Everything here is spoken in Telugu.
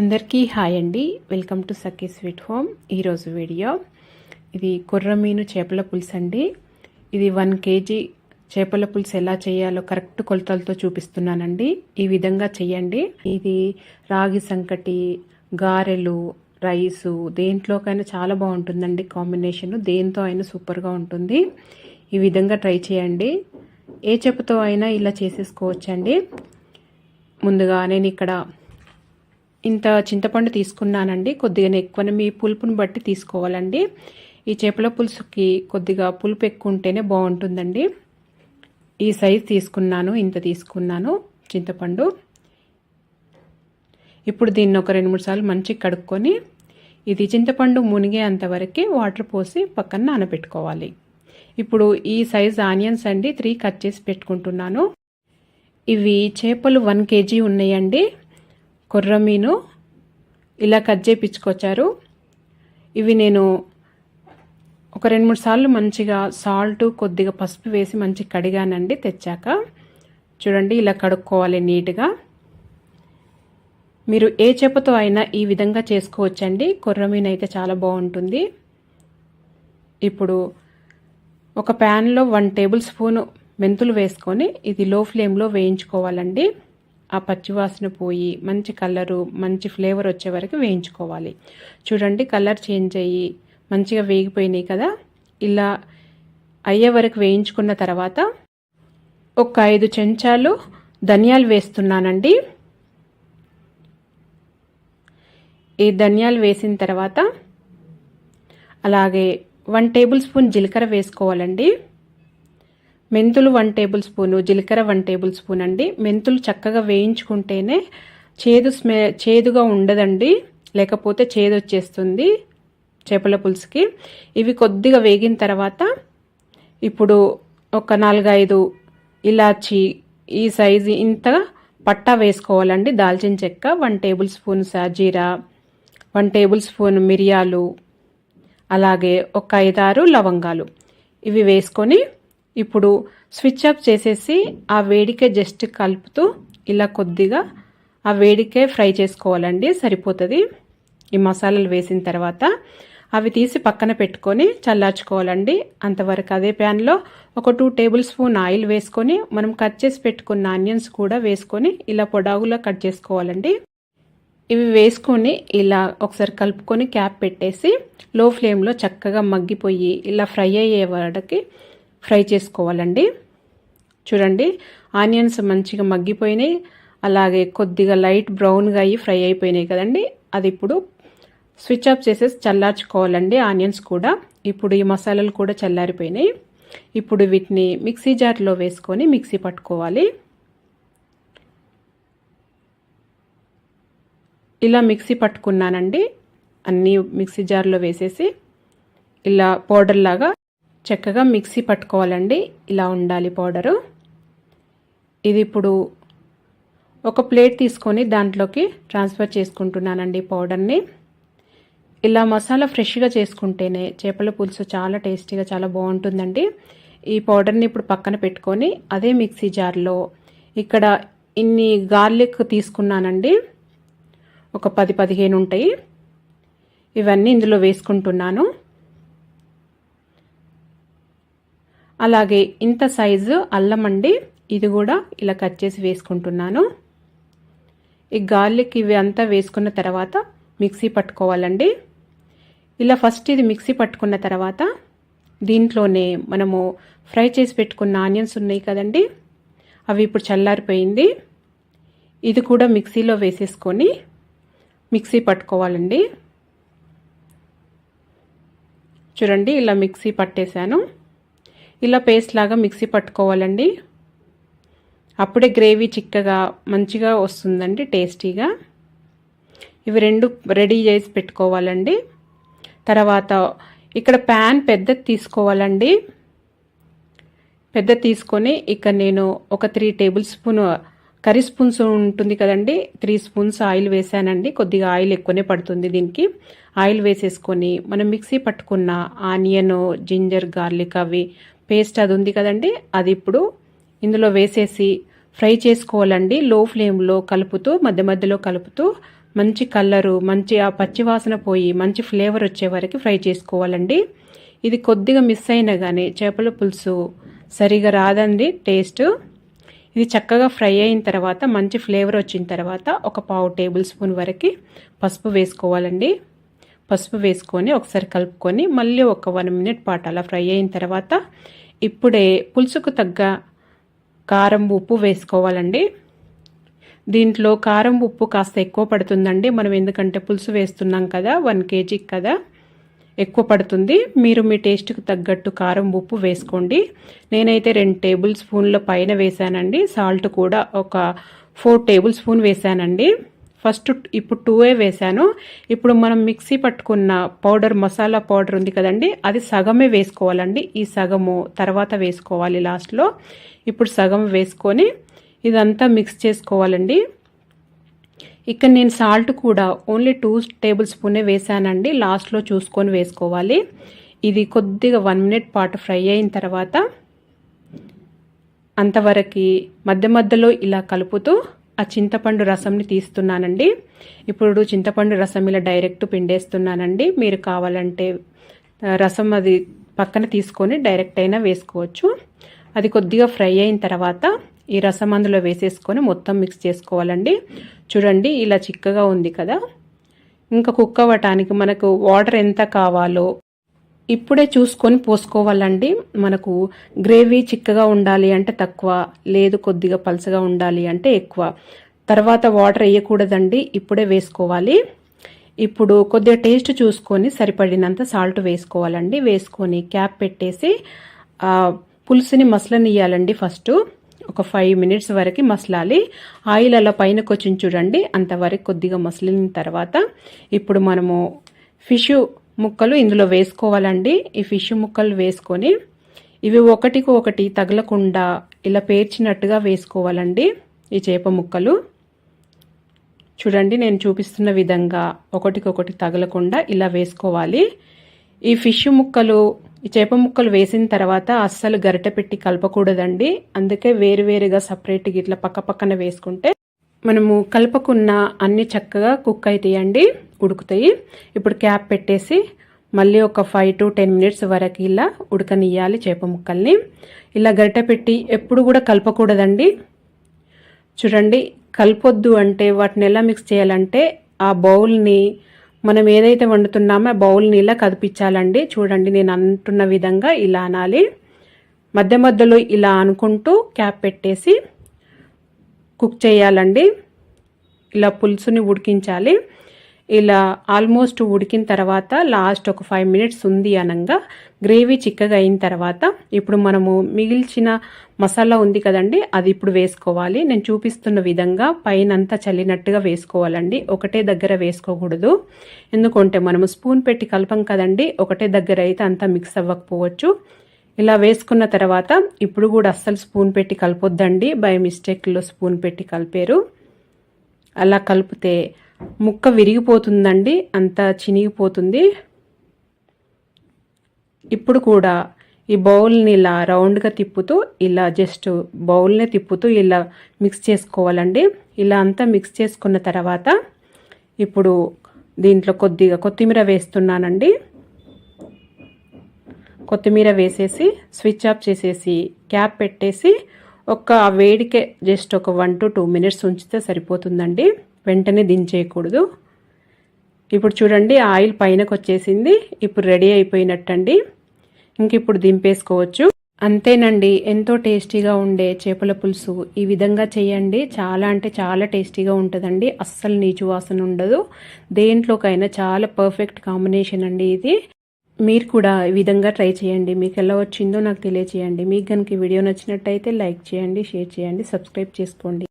అందరికీ హాయ్ అండి. Welcome to Sakhi sweet home ఈరోజు వీడియో. ఇది కుర్రమీను చేపల పులుసు అండి. ఇది వన్ కేజీ చేపల పులుసు ఎలా చేయాలో కరెక్ట్ కొలతలతో చూపిస్తున్నానండి. ఈ విధంగా చేయండి. ఇది రాగి సంకటి గారెలు రైసు దేంట్లోకైనా చాలా బాగుంటుందండి కాంబినేషన్. దేంతో అయినా సూపర్గా ఉంటుంది. ఈ విధంగా ట్రై చేయండి. ఏ చేపతో అయినా ఇలా చేసేసుకోవచ్చండి. ముందుగా నేను ఇక్కడ ఇంత చింతపండు తీసుకున్నానండి. కొద్దిగా ఎక్కువ మీ పులుపుని బట్టి తీసుకోవాలండి. ఈ చేపల పులుసుకి కొద్దిగా పులుపు ఎక్కువ ఉంటేనే బాగుంటుందండి. ఈ సైజ్ తీసుకున్నాను ఇంత తీసుకున్నాను చింతపండు. ఇప్పుడు దీన్ని ఒక రెండు మూడు సార్లు మంచిగా కడుక్కొని ఇది చింతపండు మునిగే అంతవరకు వాటర్ పోసి పక్కన నానబెట్టుకోవాలి. ఇప్పుడు ఈ సైజ్ ఆనియన్స్ అండి త్రీ కట్ చేసి పెట్టుకుంటున్నాను. ఇవి చేపలు వన్ కేజీ ఉన్నాయండి. కొర్రమీను ఇలా కట్ చేయించుకొచ్చారు. ఇవి నేను ఒక రెండు మూడు సార్లు మంచిగా సాల్ట్ కొద్దిగా పసుపు వేసి మంచిగా కడిగానండి తెచ్చాక. చూడండి ఇలా కడుక్కోవాలి నీట్గా. మీరు ఏ చేపతో అయినా ఈ విధంగా చేసుకోవచ్చండి. కొర్రమీను అయితే చాలా బాగుంటుంది. ఇప్పుడు ఒక ప్యాన్లో వన్ టేబుల్ స్పూన్ మెంతులు వేసుకొని ఇది లో ఫ్లేమ్లో వేయించుకోవాలండి. ఆ పచ్చివాసన పోయి మంచి కలరు మంచి ఫ్లేవర్ వచ్చే వరకు వేయించుకోవాలి. చూడండి కలర్ చేంజ్ అయ్యి మంచిగా వేగిపోయినాయి కదా? ఇలా అయ్యే వరకు వేయించుకున్న తర్వాత ఒక ఐదు చెంచాలు ధనియాలు వేస్తున్నానండి. ఈ ధనియాలు వేసిన తర్వాత అలాగే వన్ టేబుల్ స్పూన్ జీలకర్ర వేసుకోవాలండి. మెంతులు వన్ టేబుల్ స్పూను జీలకర్ర వన్ టేబుల్ స్పూన్ అండి. మెంతులు చక్కగా వేయించుకుంటేనే చేదు స్మె చేదుగా ఉండదండి. లేకపోతే చేదు వచ్చేస్తుంది చేపల పులుసుకి. ఇవి కొద్దిగా వేగిన తర్వాత ఇప్పుడు ఒక నాలుగైదు ఇలాచి ఈ సైజు ఇంత పట్టా వేసుకోవాలండి. దాల్చిన చెక్క వన్ టేబుల్ స్పూన్ సాజీరా వన్ టేబుల్ స్పూన్ మిరియాలు అలాగే ఒక ఐదారు లవంగాలు. ఇవి వేసుకొని ఇప్పుడు స్విచ్ ఆఫ్ చేసేసి ఆ వేడికే జస్ట్ కలుపుతూ ఇలా కొద్దిగా ఆ వేడికే ఫ్రై చేసుకోవాలండి సరిపోతుంది. ఈ మసాలాలు వేసిన తర్వాత అవి తీసి పక్కన పెట్టుకొని చల్లార్చుకోవాలండి. అంతవరకు అదే ప్యాన్లో ఒక టూ టేబుల్ స్పూన్ ఆయిల్ వేసుకొని మనం కట్ చేసి పెట్టుకున్న ఆనియన్స్ కూడా వేసుకొని ఇలా పొడాగులా కట్ చేసుకోవాలండి. ఇవి వేసుకొని ఇలా ఒకసారి కలుపుకొని క్యాప్ పెట్టేసి లో ఫ్లేమ్లో చక్కగా మగ్గిపోయి ఇలా ఫ్రై అయ్యే వాడికి ఫ్రై చేసుకోవాలండి. చూడండి ఆనియన్స్ మంచిగా మగ్గిపోయినాయి. అలాగే కొద్దిగా లైట్ బ్రౌన్గా అయ్యి ఫ్రై అయిపోయినాయి కదండి. అది ఇప్పుడు స్విచ్ ఆఫ్ చేసేసి చల్లార్చుకోవాలండి ఆనియన్స్ కూడా. ఇప్పుడు ఈ మసాలాలు కూడా చల్లారిపోయినాయి. ఇప్పుడు వీటిని మిక్సీ జార్లో వేసుకొని మిక్సీ పట్టుకోవాలి. ఇలా మిక్సీ పట్టుకున్నానండి. అన్నీ మిక్సీ జార్లో వేసేసి ఇలా పౌడర్ లాగా చక్కగా మిక్సీ పట్టుకోవాలండి. ఇలా ఉండాలి పౌడరు. ఇది ఇప్పుడు ఒక ప్లేట్ తీసుకొని దాంట్లోకి ట్రాన్స్ఫర్ చేసుకుంటున్నానండి పౌడర్ని. ఇలా మసాలా ఫ్రెష్గా చేసుకుంటేనే చేపల పులుసు చాలా టేస్టీగా చాలా బాగుంటుందండి. ఈ పౌడర్ని ఇప్పుడు పక్కన పెట్టుకొని అదే మిక్సీ జార్లో ఇక్కడ ఇన్ని గార్లిక్ తీసుకున్నానండి. ఒక పది పదిహేను ఉంటాయి. ఇవన్నీ ఇందులో వేసుకుంటున్నాను. అలాగే ఇంత సైజు అల్లం అండి. ఇది కూడా ఇలా కట్ చేసి వేసుకుంటున్నాను. ఈ గార్లిక్ ఇవి అంతా వేసుకున్న తర్వాత మిక్సీ పట్టుకోవాలండి. ఇలా ఫస్ట్ ఇది మిక్సీ పట్టుకున్న తర్వాత దీంట్లోనే మనము ఫ్రై చేసి పెట్టుకున్న ఆనియన్స్ ఉన్నాయి కదండి. అవి ఇప్పుడు చల్లారిపోయింది. ఇది కూడా మిక్సీలో వేసేసుకొని మిక్సీ పట్టుకోవాలండి. చూడండి ఇలా మిక్సీ పట్టేశాను. ఇలా పేస్ట్ లాగా మిక్సీ పట్టుకోవాలండి. అప్పుడే గ్రేవీ చిక్కగా మంచిగా వస్తుందండి టేస్టీగా. ఇవి రెండు రెడీ చేసి పెట్టుకోవాలండి. తర్వాత ఇక్కడ ప్యాన్ పెద్దది తీసుకోవాలండి. పెద్ద తీసుకొని ఇక్కడ నేను ఒక three table spoon curry spoons ఉంటుంది కదండి త్రీ స్పూన్స్ ఆయిల్ వేసానండి. కొద్దిగా ఆయిల్ ఎక్కువనే పడుతుంది దీనికి. ఆయిల్ వేసేసుకొని మనం మిక్సీ పట్టుకున్న ఆనియన్ జింజర్ గార్లిక్ అవి పేస్ట్ అది ఉంది కదండి అది ఇప్పుడు ఇందులో వేసేసి ఫ్రై చేసుకోవాలండి. లో ఫ్లేమ్లో కలుపుతూ మధ్య మధ్యలో కలుపుతూ మంచి కలరు మంచి ఆ పచ్చివాసన పోయి మంచి ఫ్లేవర్ వచ్చే వరకు ఫ్రై చేసుకోవాలండి. ఇది కొద్దిగా మిస్ అయినా కానీ చేపల పులుసు సరిగా రాదండి టేస్ట్. ఇది చక్కగా ఫ్రై అయిన తర్వాత మంచి ఫ్లేవర్ వచ్చిన తర్వాత ఒక పావు టేబుల్ స్పూన్ వరకు పసుపు వేసుకోవాలండి. పసుపు వేసుకొని ఒకసారి కలుపుకొని మళ్ళీ ఒక వన్ మినిట్ పాటు అలా ఫ్రై అయిన తర్వాత ఇప్పుడే పులుసుకు తగ్గ కారం ఉప్పు వేసుకోవాలండి. దీంట్లో కారం ఉప్పు కాస్త ఎక్కువ పడుతుందండి. మనం ఎందుకంటే పులుసు వేస్తున్నాం కదా వన్ కేజీకి కదా ఎక్కువ పడుతుంది. మీరు మీ టేస్ట్కి తగ్గట్టు కారం ఉప్పు వేసుకోండి. నేనైతే రెండు టేబుల్ స్పూన్ల పైన వేసానండి సాల్ట్ కూడా ఒక ఫోర్ టేబుల్ స్పూన్ వేసానండి ఫస్ట్ ఇప్పుడు టూవే వేసాను ఇప్పుడు మనం మిక్సీ పట్టుకున్న పౌడర్ మసాలా పౌడర్ ఉంది కదండి అది సగమే వేసుకోవాలండి. ఈ సగము తర్వాత వేసుకోవాలి లాస్ట్లో. ఇప్పుడు సగం వేసుకొని ఇదంతా మిక్స్ చేసుకోవాలండి. ఇక్కడ నేను సాల్ట్ కూడా ఓన్లీ టూ టేబుల్ స్పూనే వేసానండి లాస్ట్లో చూసుకొని వేసుకోవాలి. ఇది కొద్దిగా వన్ మినిట్ పాటు ఫ్రై అయిన తర్వాత అంతవరకు మధ్య మధ్యలో ఇలా కలుపుతూ ఆ చింతపండు రసంని తీస్తున్నానండి. ఇప్పుడు చింతపండు రసం ఇలా డైరెక్ట్ పిండేస్తున్నానండి. మీరు కావాలంటే రసం అది పక్కన తీసుకొని డైరెక్ట్ అయినా వేసుకోవచ్చు. అది కొద్దిగా ఫ్రై అయిన తర్వాత ఈ రసం అందులో వేసేసుకొని మొత్తం మిక్స్ చేసుకోవాలండి. చూడండి ఇలా చిక్కగా ఉంది కదా. ఇంకా కుక్ అవ్వటానికి మనకు వాటర్ ఎంత కావాలో ఇప్పుడే చూసుకొని పోసుకోవాలండి. మనకు గ్రేవీ చిక్కగా ఉండాలి అంటే తక్కువ లేదు కొద్దిగా పలసగా ఉండాలి అంటే ఎక్కువ. తర్వాత వాటర్ వేయకూడదండి ఇప్పుడే వేసుకోవాలి. ఇప్పుడు కొద్దిగా టేస్ట్ చూసుకొని సరిపడినంత సాల్ట్ వేసుకోవాలండి. వేసుకొని క్యాప్ పెట్టేసి పులుసుని మసలనియాలండి ఫస్ట్. ఒక ఫైవ్ మినిట్స్ వరకు మసలాలి. ఆయిల్ అలా పైనకు వచ్చి చూడండి అంతవరకు కొద్దిగా మసలిన తర్వాత ఇప్పుడు మనము ఫిష్ ముక్కలు ఇందులో వేసుకోవాలండి. ఈ ఫిష్ ముక్కలు వేసుకొని ఇవి ఒకటికి ఒకటి తగలకుండా ఇలా పేర్చినట్టుగా వేసుకోవాలండి. ఈ చేప ముక్కలు. చూడండి నేను చూపిస్తున్న విధంగా ఒకటికొకటి తగలకుండా ఇలా వేసుకోవాలి. ఈ ఫిష్ ముక్కలు ఈ చేప ముక్కలు వేసిన తర్వాత అస్సలు గరిట పెట్టి కలపకూడదండి. అందుకే వేరువేరుగా సపరేట్గా ఇట్లా పక్క పక్కన వేసుకుంటే మనము కలపకున్న అన్ని చక్కగా కుక్ అవుతాయండి ఉడుకుతాయి. ఇప్పుడు క్యాప్ పెట్టేసి మళ్ళీ ఒక ఫైవ్ టు టెన్ మినిట్స్ వరకు ఇలా ఉడకనియాలి చేప ముక్కల్ని. ఇలా గరిట పెట్టి ఎప్పుడు కూడా కలపకూడదండి. చూడండి కలపొద్దు అంటే వాటిని ఎలా మిక్స్ చేయాలంటే ఆ బౌల్ని మనం ఏదైతే వండుతున్నామో ఆ బౌల్ని ఇలా కదిపించాలండి. చూడండి నేను అంటున్న విధంగా ఇలా అనాలి. మధ్య మధ్యలో ఇలా అనుకుంటూ క్యాప్ పెట్టేసి కుక్ చేయాలండి. ఇలా పులుసుని ఉడికించాలి. ఇలా ఆల్మోస్ట్ ఉడికిన తర్వాత లాస్ట్ ఒక ఫైవ్ మినిట్స్ ఉంది అనగా గ్రేవీ చిక్కగా అయిన తర్వాత ఇప్పుడు మనము మిగిల్చిన మసాలా ఉంది కదండి అది ఇప్పుడు వేసుకోవాలి. నేను చూపిస్తున్న విధంగా పైనంతా చల్లినట్టుగా వేసుకోవాలండి. ఒకటే దగ్గర వేసుకోకూడదు. ఎందుకంటే మనము స్పూన్ పెట్టి కలపం కదండి ఒకటే దగ్గర అయితే అంతా మిక్స్ అవ్వకపోవచ్చు. ఇలా వేసుకున్న తర్వాత ఇప్పుడు కూడా అస్సలు స్పూన్ పెట్టి కలపొద్దండి. బై మిస్టేక్లో స్పూన్ పెట్టి కలిపారు. అలా కలిపితే ముక్క విరిగిపోతుందండి. అంత చినిగిపోతుంది. ఇప్పుడు కూడా ఈ బౌల్ని ఇలా రౌండ్గా తిప్పుతూ ఇలా జస్ట్ బౌల్ని తిప్పుతూ ఇలా మిక్స్ చేసుకోవాలండి. ఇలా అంతా మిక్స్ చేసుకున్న తర్వాత ఇప్పుడు దీంట్లో కొద్దిగా కొత్తిమీర వేస్తున్నానండి. కొత్తిమీర వేసేసి స్విచ్ ఆఫ్ చేసేసి క్యాప్ పెట్టేసి ఒక వేడికే జస్ట్ ఒక వన్ టు టూ మినిట్స్ ఉంచితే సరిపోతుందండి. వెంటనే దించేయకూడదు. ఇప్పుడు చూడండి ఆయిల్ పైనకు వచ్చేసింది ఇప్పుడు రెడీ అయిపోయినట్టండి. ఇంక ఇప్పుడు దింపేసుకోవచ్చు. అంతేనండి ఎంతో టేస్టీగా ఉండే చేపల పులుసు. ఈ విధంగా చేయండి. చాలా అంటే చాలా టేస్టీగా ఉంటుందండి. అస్సలు నీచు వాసన ఉండదు. దేంట్లోకైనా చాలా పర్ఫెక్ట్ కాంబినేషన్ అండి ఇది. మీరు కూడా ఈ విధంగా ట్రై చేయండి. మీకు ఎలా వచ్చిందో నాకు తెలియచేయండి. మీకు కనుక వీడియో నచ్చినట్టయితే లైక్ చేయండి షేర్ చేయండి సబ్స్క్రైబ్ చేసుకోండి.